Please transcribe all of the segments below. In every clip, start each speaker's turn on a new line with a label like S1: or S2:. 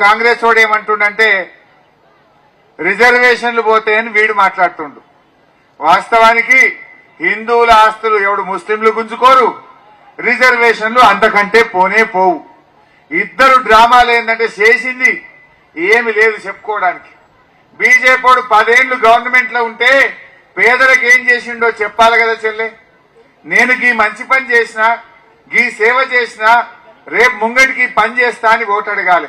S1: కాంగ్రెస్ వాడు ఏమంటుండంటే రిజర్వేషన్లు పోతే అని వీడు మాట్లాడుతుండు. వాస్తవానికి హిందువుల ఆస్తులు ఎవడు ముస్లింలు గుంజుకోరు రిజర్వేషన్లు అంతకంటే పోనే పోవు. ఇద్దరు డ్రామాలు ఏంటంటే చేసింది ఏమి లేదు చెప్పుకోవడానికి. బీజేపీ పదేళ్ళు గవర్నమెంట్లో ఉంటే పేదలకు ఏం చేసిండో చెప్పాలి కదా చెల్లె. నేను గీ మంచి పని చేసిన గీ సేవ చేసిన రేపు ముంగటికి పని చేస్తా అని ఓటు అడగాలి.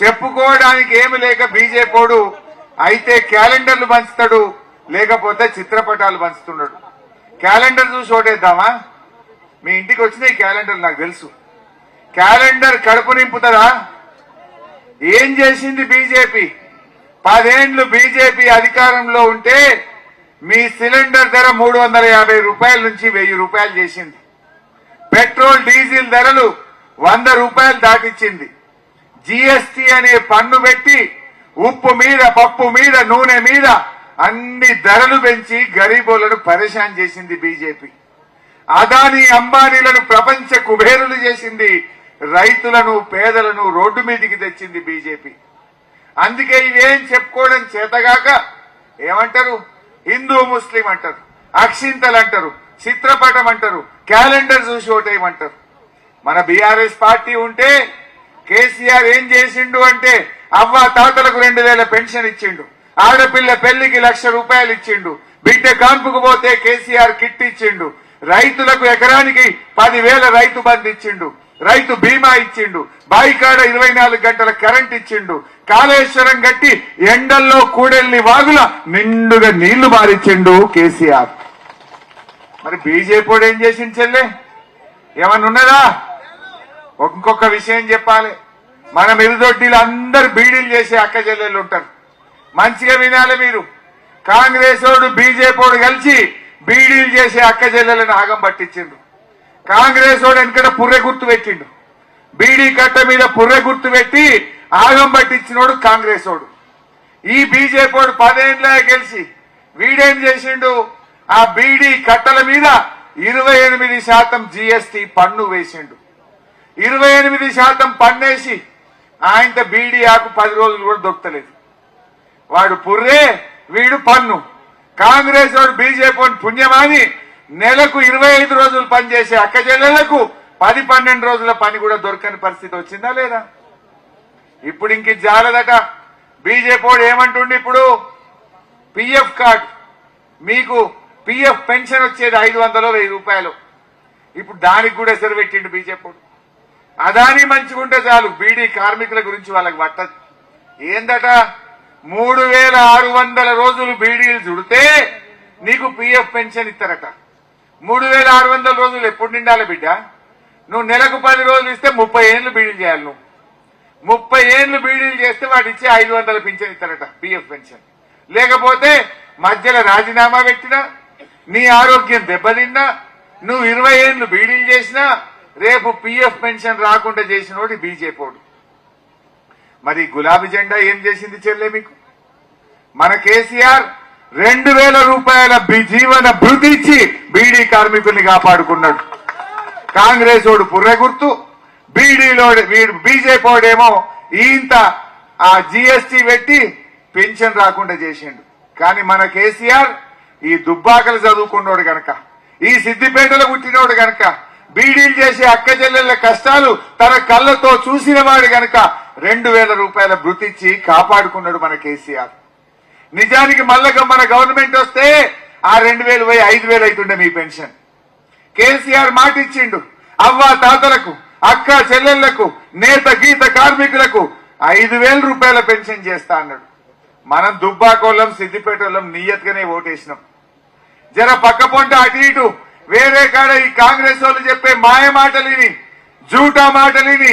S1: చెప్పుకోవడానికి ఏమి లేక బీజేపోడు. అయితే క్యాలెండర్లు పంచుతాడు. లేకపోతే చిత్రపటాలు పంచుతున్నాడు క్యాలెండర్ చూసి ఓటేద్దామా? మీ ఇంటికి వచ్చిన ఈ క్యాలెండర్ నాకు తెలుసు. క్యాలెండర్ కడుపు నింపుతుందా ఏం చేసింది బీజేపీ? పదేండ్లు బీజేపీ అధికారంలో ఉంటే మీ సిలిండర్ ధర మూడు వందల యాభై రూపాయల నుంచి వెయ్యి రూపాయలు చేసింది. పెట్రోల్ డీజిల్ ధరలు వంద రూపాయలు దాటిచ్చింది జిఎస్టి అనే పన్ను పెట్టి ఉప్పు మీద పప్పు మీద నూనె మీద అన్ని ధరలు పెంచి గరీబులను పరేషాన్ చేసింది బీజేపీ. అదాని అంబానీలను ప్రపంచ కుబేరులు చేసింది రైతులను పేదలను రోడ్డు మీదికి తెచ్చింది బీజేపీ. అందుకే ఇవేం చెప్పుకోవడం చేతగాక ఏమంటారు? హిందూ ముస్లిం అంటారు. అక్షింతలు అంటారు. చిత్రపటం అంటారు. క్యాలెండర్ చూసి ఓటేయమంటారు. మన బీఆర్ఎస్ పార్టీ ఉంటే కేసీఆర్ ఏం చేసిండు అంటే అవ్వ తాతలకు రెండు వేల పెన్షన్ ఇచ్చిండు. ఆడపిల్ల పెళ్ళికి లక్ష రూపాయలు ఇచ్చిండు. బిడ్డ కాంపుకు పోతే కేసీఆర్ కిట్ ఇచ్చిండు. రైతులకు ఎకరానికి పదివేల రైతు బంధు ఇచ్చిండు. రైతు బీమా ఇచ్చిండు. బాయికాడ ఇరవై నాలుగు గంటల కరెంట్ ఇచ్చిండు. కాళేశ్వరం గట్టి ఎండల్లో కూడెల్ని వాగుల నిండుగా నీళ్ళు మారిచ్చిండు కేసీఆర్. మరి బీజేపీ ఏం చేసింది చెల్లె? ఏమన్నా ఉన్నదా? ఇంకొక విషయం చెప్పాలి. మన మిరుదొడ్డిలు అందరు బీడీలు చేసే అక్క చెల్లెళ్ళు ఉంటారు. మంచిగా వినాలి మీరు. కాంగ్రెస్ ఓడు బీజేపీ కలిసి బీడీలు చేసే అక్క చెల్లెలను ఆగం పట్టించిండు. కాంగ్రెస్ ఓడు వెనకట పుర్రె గుర్తు పెట్టిండు. బీడీ కట్ట మీద పుర్రె గుర్తు పెట్టి ఆగం పట్టించినోడు కాంగ్రెస్ ఓడు ఈ బీజేపీ వాడు పదేండ్ల గెలిచి వీడేం చేసిండు? ఆ బీడీ కట్టల మీద ఇరవై ఎనిమిది శాతం జిఎస్టి పన్ను వేసిండు. ఇరవై ఎనిమిది శాతం పన్నేసి ఆయనతో బీడీ ఆకు పది రోజులు కూడా దొరకలేదు వాడు పుర్రే వీడు పన్ను. కాంగ్రెస్ వాడు బీజేపీ పుణ్యమాని నెలకు ఇరవై ఐదు రోజులు పనిచేసే అక్క చెల్లెళ్ళకు పది పన్నెండు రోజుల పని కూడా దొరకని పరిస్థితి వచ్చిందా లేదా? ఇప్పుడు ఇంక జాలదట బీజేపీ ఏమంటుండే ఇప్పుడు? PF card. మీకు పిఎఫ్ పెన్షన్ వచ్చేది ఐదు వందలు వెయ్యి రూపాయలు. ఇప్పుడు దానికి కూడా ఎసరు పెట్టిండు బీజేపీ అదాని మంచిగుంటే చాలు. బీడీ కార్మికుల గురించి వాళ్ళకి పట్ట ఏందట? మూడు వేల ఆరు వందల రోజులు బీడీలు చుడితే నీకు పిఎఫ్ పెన్షన్ ఇస్తారట. మూడు వేల ఆరు వందల రోజులు ఎప్పుడు నిండాలి బిడ్డ? నువ్వు నెలకు పది రోజులు ఇస్తే ముప్పై ఏళ్ళు బీడీలు చేయాలి నువ్వు. ముప్పై ఏళ్ళు బీడీలు చేస్తే వాడు ఇచ్చే ఐదు వందల పెన్షన్ ఇస్తారట పిఎఫ్ పెన్షన్. లేకపోతే మధ్యలో రాజీనామా పెట్టినా నీ ఆరోగ్యం దెబ్బతిన్నా నువ్వు ఇరవై ఏళ్ళు బీడీలు చేసినా రేపు పిఎఫ్ పెన్షన్ రాకుండా చేసినోడు బీజేపీడు మరి గులాబీ జెండా ఏం చేసింది చెల్లె మీకు? మన కేసీఆర్ రెండు వేల రూపాయల జీవన భృతి ఇచ్చి బీడీ కార్మికుల్ని కాపాడుకున్నాడు. కాంగ్రెస్ ఓడు పుర్రె గుర్తు బీడీలో వీడు బీజేపీ ఓడేమో ఇంత ఆ జిఎస్టి పెట్టి పెన్షన్ రాకుండా చేసిండు. కానీ మన కేసీఆర్ ఈ దుబ్బాకలు చదువుకున్నోడు గనక ఈ సిద్దిపేటలో పుట్టినోడు గనక బీడీలు చేసే అక్క చెల్లెళ్ళ కష్టాలు తన కళ్ళతో చూసిన వాడు గనక రెండు వేల రూపాయల భృతిచ్చి కాపాడుకున్నాడు మన కేసీఆర్. నిజానికి మళ్ళగా మన గవర్నమెంట్ వస్తే ఆ రెండు వేలు పోయి ఐదు వేలు అవుతుండే మీ పెన్షన్. కేసీఆర్ మాట ఇచ్చిండు అవ్వ తాతలకు అక్క చెల్లెళ్ళకు నేత గీత కార్మికులకు ఐదు వేల రూపాయల పెన్షన్ చేస్తా అన్నాడు. మనం దుబ్బాకోళ్ళం సిద్దిపేటోళ్ళం నియత్గానే ఓటేసినాం. జర పక్క పొంట అటు ఇటు వేరే కాడ ఈ కాంగ్రెస్ వాళ్ళు చెప్పే మాయ మాటలిని జూటా మాటలిని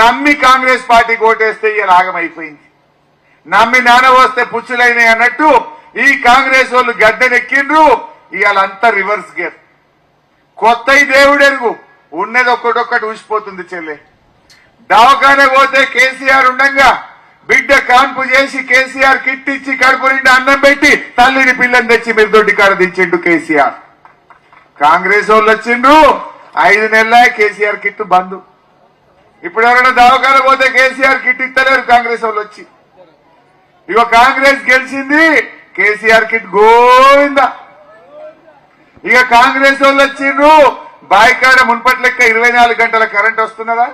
S1: నమ్మి కాంగ్రెస్ పార్టీకి ఓటేస్తే ఇలా ఆగమైపోయింది నమ్మి నానవస్తే పుచ్చులైనాయి అన్నట్టు ఈ కాంగ్రెస్ వాళ్ళు గడ్డనెక్కిండ్రు ఇవాళంతా రివర్స్ గేర్. కొత్త దేవుడెరుగు ఉన్నది ఒక్కటొక్కటి ఊసిపోతుంది చెల్లె. దవాఖాన పోతే కేసీఆర్ ఉండంగా బిడ్డ కాన్పు చేసి కేసీఆర్ కిట్ ఇచ్చి కడుపు నిండా అన్నం పెట్టి తల్లిని పిల్లని తెచ్చి మీరు దొడ్డి కాడ దించిండు కేసీఆర్. కాంగ్రెస్ వాళ్ళు వచ్చిండ్రు. ఐదు నెలల కేసీఆర్ కిట్ బంద్. ఇప్పుడు ఎవరైనా దవాఖాన పోతే కేసీఆర్ కిట్ ఇస్తలేరు కాంగ్రెస్ వాళ్ళు వచ్చి. ఇక కాంగ్రెస్ గెలిచింది కేసీఆర్ కిట్ గోవిందా. ఇక కాంగ్రెస్ వాళ్ళు వచ్చిండ్రు బాయికాడ మున్పటి లెక్క ఇరవై నాలుగు గంటల కరెంట్ వస్తున్నదా?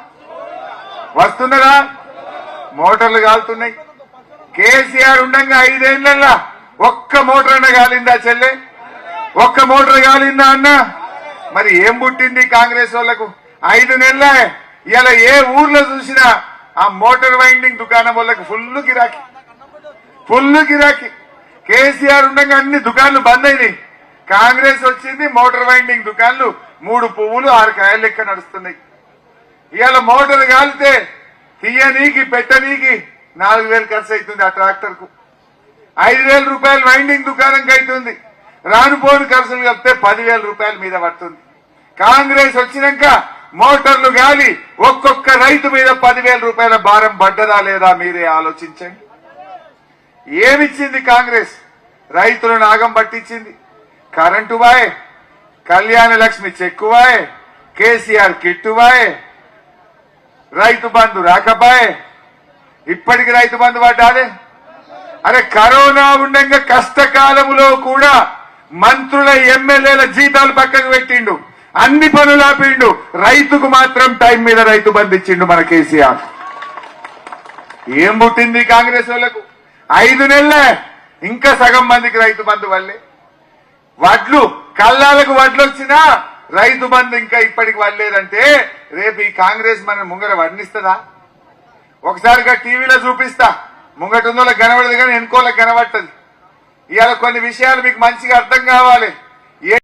S1: వస్తున్నదా? మోటార్లు కాలుతున్నాయి. కేసీఆర్ ఉండగా ఐదేళ్ళలో ఒక్క మోటార్ అన్న కాలిందా చెల్లె? ఒక్క మోటార్ కాలిందా అన్న? మరి ఏం పుట్టింది కాంగ్రెస్ వాళ్ళకు ఐదు నెలలే. ఇలా ఏ ఊర్లో చూసినా ఆ మోటార్ వైండింగ్ దుకాణం వాళ్ళకి ఫుల్ గిరాకీ. ఫుల్ గిరాకీ. కేసీఆర్ ఉండగా అన్ని దుకాణాలు బంద్ అయినాయి. కాంగ్రెస్ వచ్చింది మోటార్ వైండింగ్ దుకాణాలు మూడు పువ్వులు ఆరు కాయలు లెక్క నడుస్తున్నాయి. ఇవాళ మోటార్ కాలితే తీయనీకి పెట్టనీకి నాలుగు వేలు ఖర్చు అవుతుంది ఆ ట్రాక్టర్కు ఐదు వేల రూపాయలు వైండింగ్ దుకాణంకి అవుతుంది రానుపోని ఖర్చులు కలిపితే పదివేల రూపాయల మీద పడుతుంది. కాంగ్రెస్ వచ్చినాక మోటార్లు గాలి ఒక్కొక్క రైతు మీద పదివేల రూపాయల భారం పడ్డదా లేదా మీరే ఆలోచించండి. ఏమిచ్చింది కాంగ్రెస్? రైతులను నాగం పట్టించింది. కరెంటు వాయ్ కళ్యాణ లక్ష్మి చెక్కువాయ్ కేసీఆర్ కిట్టువాయ్ రైతు బంధు రాకబాయ్ ఇప్పటికి రైతు బంధు పడ్డాదే? అరే కరోనా ఉండగా కష్టకాలములో కూడా మంత్రుల ఎమ్మెల్యేల జీతాలు పక్కకు పెట్టిండు. అన్ని పనులు ఆపిండు. రైతుకు మాత్రం టైం మీద రైతు బంధించిండు మన కేసీఆర్. ఏం పుట్టింది కాంగ్రెస్ వాళ్ళకు? ఐదు నెలలే. ఇంకా సగం మందికి రైతు బంధు వల్లే. వడ్లు కల్లాలకు వడ్లు వచ్చినా రైతు బంధు ఇంకా ఇప్పటికి వల్లేదంటే రేపు ఈ కాంగ్రెస్ మన ముంగర వర్ణిస్తుందా ఒకసారిగా టీవీలో చూపిస్తా. ముంగట ఉన్నోళ్ళకి కనబడదు కానీ వెనుకోళ్ళకి కనబడుతుంది. ఇవాళ కొన్ని విషయాలు మీకు మంచిగా అర్థం కావాలి.